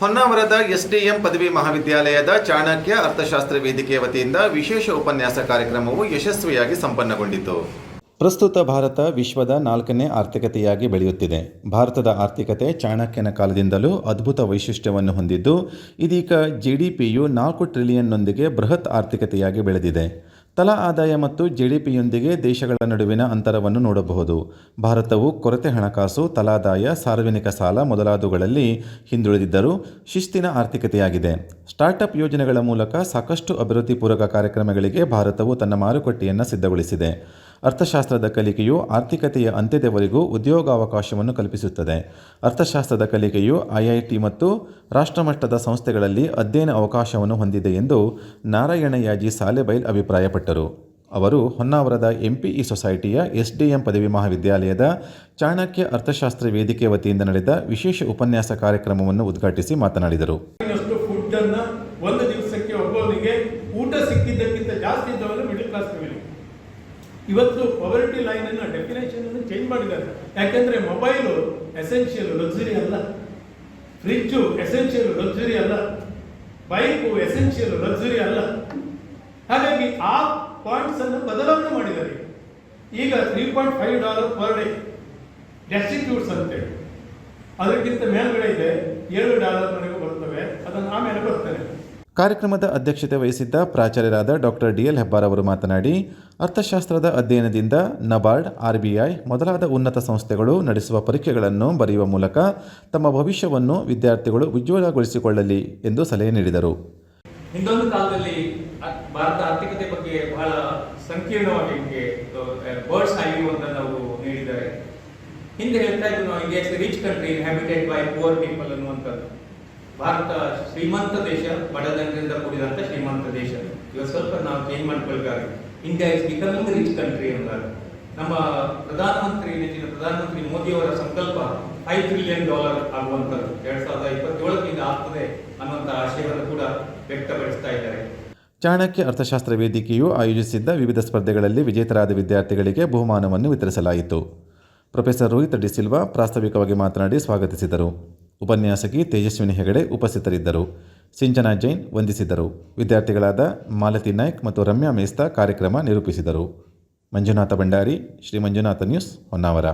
ಹೊನ್ನಾವರದ SDM ಪದವಿ ಮಹಾವಿದ್ಯಾಲಯದ ಚಾಣಕ್ಯ ಅರ್ಥಶಾಸ್ತ್ರ ವೇದಿಕೆಯ ವತಿಯಿಂದ ವಿಶೇಷ ಉಪನ್ಯಾಸ ಕಾರ್ಯಕ್ರಮವು ಯಶಸ್ವಿಯಾಗಿ ಸಂಪನ್ನಗೊಂಡಿತು. ಪ್ರಸ್ತುತ ಭಾರತ ವಿಶ್ವದ ನಾಲ್ಕನೇ ಆರ್ಥಿಕತೆಯಾಗಿ ಬೆಳೆಯುತ್ತಿದೆ. ಭಾರತದ ಆರ್ಥಿಕತೆ ಚಾಣಕ್ಯನ ಕಾಲದಿಂದಲೂ ಅದ್ಭುತ ವೈಶಿಷ್ಟ್ಯವನ್ನು ಹೊಂದಿದ್ದು, ಇದೀಗ ಜಿಡಿಪಿಯು ನಾಲ್ಕು ಟ್ರಿಲಿಯನ್ನೊಂದಿಗೆ ಬೃಹತ್ ಆರ್ಥಿಕತೆಯಾಗಿ ಬೆಳೆದಿದೆ. ತಲಾ ಆದಾಯ ಮತ್ತು ಜಿಡಿಪಿಯೊಂದಿಗೆ ದೇಶಗಳ ನಡುವಿನ ಅಂತರವನ್ನು ನೋಡಬಹುದು. ಭಾರತವು ಕೊರತೆ ಹಣಕಾಸು, ತಲಾದಾಯ, ಸಾರ್ವಜನಿಕ ಸಾಲ ಮೊದಲಾದವುಗಳಲ್ಲಿ ಹಿಂದುಳಿದಿದ್ದರೂ ಶಿಸ್ತಿನ ಆರ್ಥಿಕತೆಯಾಗಿದೆ. ಸ್ಟಾರ್ಟಪ್ ಯೋಜನೆಗಳ ಮೂಲಕ ಸಾಕಷ್ಟು ಅಭಿವೃದ್ಧಿ ಪೂರಕ ಕಾರ್ಯಕ್ರಮಗಳಿಗೆ ಭಾರತವು ತನ್ನ ಮಾರುಕಟ್ಟೆಯನ್ನು ಸಿದ್ಧಗೊಳಿಸಿದೆ. ಅರ್ಥಶಾಸ್ತ್ರದ ಕಲಿಕೆಯು ಆರ್ಥಿಕತೆಯ ಅಂತ್ಯದವರೆಗೂ ಉದ್ಯೋಗಾವಕಾಶವನ್ನು ಕಲ್ಪಿಸುತ್ತದೆ. ಅರ್ಥಶಾಸ್ತ್ರದ ಕಲಿಕೆಯು ಐಐಟಿ ಮತ್ತು ರಾಷ್ಟ್ರಮಟ್ಟದ ಸಂಸ್ಥೆಗಳಲ್ಲಿ ಅಧ್ಯಯನ ಅವಕಾಶವನ್ನು ಹೊಂದಿದೆ ಎಂದು ನಾರಾಯಣಯಾಜಿ ಸಾಲೆಬೈಲ್ ಅಭಿಪ್ರಾಯಪಟ್ಟರು. ಅವರು ಹೊನ್ನಾವರದ ಎಂಪಿಇ ಸೊಸೈಟಿಯ ಎಸ್ಡಿಎಂ ಪದವಿ ಮಹಾವಿದ್ಯಾಲಯದ ಚಾಣಕ್ಯ ಅರ್ಥಶಾಸ್ತ್ರ ವೇದಿಕೆ ವತಿಯಿಂದ ನಡೆದ ವಿಶೇಷ ಉಪನ್ಯಾಸ ಕಾರ್ಯಕ್ರಮವನ್ನು ಉದ್ಘಾಟಿಸಿ ಮಾತನಾಡಿದರು. ಒಂದು ದಿವಸಕ್ಕೆ ಒಬ್ಬರಿಗೆ ಊಟ ಸಿಕ್ಕಿದ್ದಕ್ಕಿಂತ ಜಾಸ್ತಿ ಇದ್ದವನು ಮಿಡಲ್ ಕ್ಲಾಸ್ ಫ್ಯಾಮಿಲಿ ಇವತ್ತು ಪವರ್ಟಿ ಲೈನ್ ಅನ್ನ ಡೆಫಿನೇಷನ್ ಅನ್ನು ಚೇಂಜ್ ಮಾಡಿದ್ದಾರೆ. ಯಾಕೆಂದ್ರೆ ಮೊಬೈಲು ಎಸೆನ್ಷಿಯಲ್ ಲಕ್ಸುರಿ ಅಲ್ಲ. ಫ್ರಿಜ್ಜು ಎಸೆನ್ಷಿಯಲ್ ಲಕ್ಸುರಿ ಅಲ್ಲ. ಬೈಕು ಎಸೆನ್ಷಿಯಲ್ ಲಕ್ಸುರಿ ಅಲ್ಲ. ಹಾಗಾಗಿ ಆ ಪಾಯಿಂಟ್ಸ್ ಅನ್ನು ಬದಲಾವಣೆ ಮಾಡಿದ್ದಾರೆ. ಈಗ three point five dollar per day destitutes ಅಂತೇಳಿ. ಅದಕ್ಕಿಂತ ಮೇಲ್ಗಡೆ ಇದೆ ಏಳು ಕಾರ್ಯಕ್ರಮದ ಅಧ್ಯಕ್ಷತೆ ವಹಿಸಿದ್ದ ಪ್ರಾಚಾರ್ಯರಾದ ಡಾಕ್ಟರ್ ಡಿ ಎಲ್ ಹೆಬ್ಬಾರ್ ಅವರು ಮಾತನಾಡಿ, ಅರ್ಥಶಾಸ್ತ್ರದ ಅಧ್ಯಯನದಿಂದ ನಬಾರ್ಡ್, ಆರ್ಬಿಐ ಮೊದಲಾದ ಉನ್ನತ ಸಂಸ್ಥೆಗಳು ನಡೆಸುವ ಪರೀಕ್ಷೆಗಳನ್ನು ಬರೆಯುವ ಮೂಲಕ ತಮ್ಮ ಭವಿಷ್ಯವನ್ನು ವಿದ್ಯಾರ್ಥಿಗಳು ಉಜ್ವಲಗೊಳಿಸಿಕೊಳ್ಳಲಿ ಎಂದು ಸಲಹೆ ನೀಡಿದರು. ಹಿಂದೊಂದು ಕಾಲದಲ್ಲಿ ಭಾರತ ಆರ್ಥಿಕತೆ ಬಗ್ಗೆ ಬಹಳ ಸಂಕೀರ್ಣವಾಗಿ ಬರ್ಡ್ಸ್ ನಾವು ನೀಡಿದ್ದಾರೆ. ಹಿಂದೆ ಹೇಳ್ತಾ ಇದ್ವಿ ನಾವು India rich country habited by poor people ಅನ್ನುವಂಥದ್ದು. ಭಾರತ ಶ್ರೀಮಂತ ದೇಶ ಬಡ ಕೂಡಿದಂತ ಶ್ರೀಮಂತ ದೇಶ. ಇವತ್ತು ಸ್ವಲ್ಪ ನಾವು change ಮಾಡ್ಕೊಳ್ಬೇಕಾಗಿ India is becoming rich country ಅಂದಾಗ ನಮ್ಮ ಪ್ರಧಾನಮಂತ್ರಿ, ನೆಚ್ಚಿನ ಪ್ರಧಾನಮಂತ್ರಿ ಮೋದಿಯವರ ಸಂಕಲ್ಪ ಫೈವ್ ಟ್ರಿಲಿಯನ್ ಡಾಲರ್ ಆಗುವಂಥದ್ದು. ಎರಡ್ ಸಾವಿರದ ಇಪ್ಪತ್ತೇಳಕ್ಕಿಂತ ಆಗ್ತದೆ ಅನ್ನುವಂಥ ಆಶಯವನ್ನು ಕೂಡ ವ್ಯಕ್ತಪಡಿಸ್ತಾ ಇದ್ದಾರೆ. ಚಾಣಕ್ಯ ಅರ್ಥಶಾಸ್ತ್ರ ವೇದಿಕೆಯು ಆಯೋಜಿಸಿದ್ದ ವಿವಿಧ ಸ್ಪರ್ಧೆಗಳಲ್ಲಿ ವಿಜೇತರಾದ ವಿದ್ಯಾರ್ಥಿಗಳಿಗೆ ಬಹುಮಾನವನ್ನು ವಿತರಿಸಲಾಯಿತು. ಪ್ರೊಫೆಸರ್ ರೋಹಿತ್ ಡಿಸಿಲ್ವಾ ಪ್ರಾಸ್ತಾವಿಕವಾಗಿ ಮಾತನಾಡಿ ಸ್ವಾಗತಿಸಿದರು. ಉಪನ್ಯಾಸಕಿ ತೇಜಸ್ವಿನಿ ಹೆಗಡೆ ಉಪಸ್ಥಿತರಿದ್ದರು. ಸಿಂಚನಾ ಜೈನ್ ವಂದಿಸಿದರು. ವಿದ್ಯಾರ್ಥಿಗಳಾದ ಮಾಲತಿ ನಾಯ್ಕ್ ಮತ್ತು ರಮ್ಯಾ ಮೇಸ್ತಾ ಕಾರ್ಯಕ್ರಮ ನಿರೂಪಿಸಿದರು. ಮಂಜುನಾಥ ಭಂಡಾರಿ, ಶ್ರೀ ಮಂಜುನಾಥ ನ್ಯೂಸ್ ಹೊನ್ನಾವರ.